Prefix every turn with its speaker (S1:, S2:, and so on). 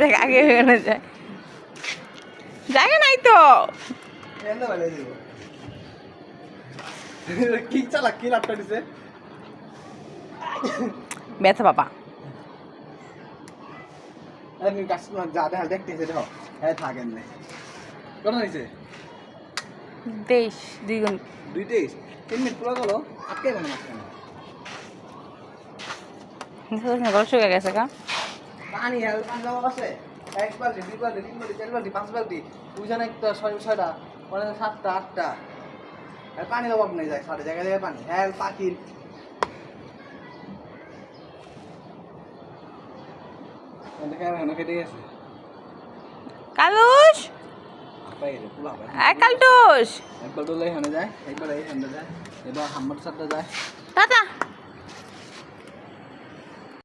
S1: দেখ আগে হয়ে যায় জায়গা নাই তো।
S2: কি চালা কি লাপটা দিছে?
S1: ব্যথা বাবা তেইশ দুই গুণ।
S2: দুই তেইশ? তিন মিনিট পুরো গেল আটকে মাঝখানে।
S1: গলা শুকে গেছে কা
S2: পানি আছে। এক বালতি দুই বালতি তিন বালতি চার বালতি পাঁচ বালতি। দুজন একটা ছয় ছয়টা পরে সাতটা আটটা। আর পানির অভাব নেই যায় সাড়ে জায়গায় জায়গায় পানি। হেল পাখির। এখানে
S1: কালুস! কালটুস!
S2: একবার ডলে এখানে যায় একবার এইখানে যায়। এবার হাম্বার সাথে যায়।
S1: টাটা!